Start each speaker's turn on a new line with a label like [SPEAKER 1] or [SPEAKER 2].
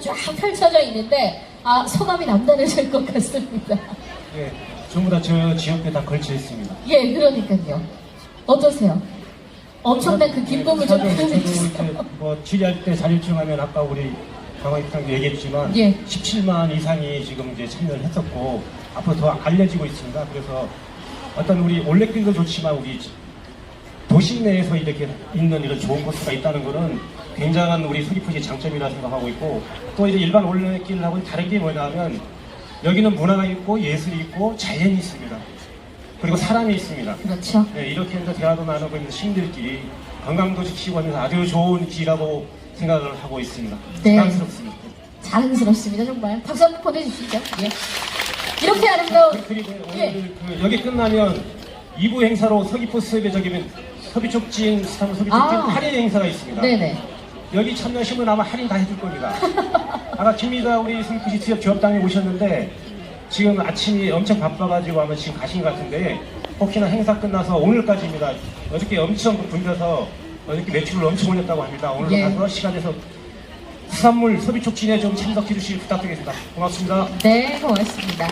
[SPEAKER 1] 쫙 펼쳐져 있는데 아 소감이 남다르실 것 같습니다.
[SPEAKER 2] 예, 전부 다 저 지역에 다 걸쳐 있습니다.
[SPEAKER 1] 예, 그러니까요. 어떠세요? 엄청난 그 기쁨을 좀
[SPEAKER 2] 저도, 저도
[SPEAKER 1] 표현해주세요.
[SPEAKER 2] 이렇게 뭐 질의할 때 자료청하면 아까 우리 강화 입장도 얘기했지만
[SPEAKER 1] 예.
[SPEAKER 2] 17만 이상이 지금 이제 참여를 했었고 앞으로 더 알려지고 있습니다. 그래서 어떤 우리 올레길도 좋지만 우리 도시 내에서 이렇게 있는 이런 좋은 코스가 있다는 것은 굉장한 우리 소리푸지 장점이라 생각하고 있고 또 이제 일반 올레길하고는 다른 게 뭐냐면 여기는 문화가 있고 예술이 있고 자연이 있습니다. 그리고 사람이 있습니다.
[SPEAKER 1] 그렇죠.
[SPEAKER 2] 네, 이렇게 해서 대화도 나누고 있는 시민들끼리 관광도시 시원에서 아주 좋은 길이라고 생각을 하고 있습니다.
[SPEAKER 1] 네.
[SPEAKER 2] 자랑스럽습니다.
[SPEAKER 1] 자랑스럽습니다, 정말. 박수 한번 보내주시죠. 예. 이렇게 아름다운,
[SPEAKER 2] 그- 그리고
[SPEAKER 1] 예.
[SPEAKER 2] 오늘 그 여기 끝나면 2부 행사로 서귀포 습에 저기면 서비촉진 스타무 서비촉진
[SPEAKER 1] 아.
[SPEAKER 2] 할인 행사가 있습니다.
[SPEAKER 1] 네네.
[SPEAKER 2] 여기 참여하시면 아마 할인 다 해줄 겁니다. 아까 김미다 우리 서귀포시 지역 조합당에 오셨는데 지금 아침이 엄청 바빠가지고 아마 지금 가신 것 같은데 혹시나 행사 끝나서 오늘까지입니다. 어저께 엄청 붐벼서 어저께 매출을 엄청 올렸다고 합니다. 오늘도
[SPEAKER 1] 예.
[SPEAKER 2] 가서 시간 내서 수산물 소비 촉진에 좀 참석해 주실 부탁드리겠습니다. 고맙습니다.
[SPEAKER 1] 네, 고맙습니다.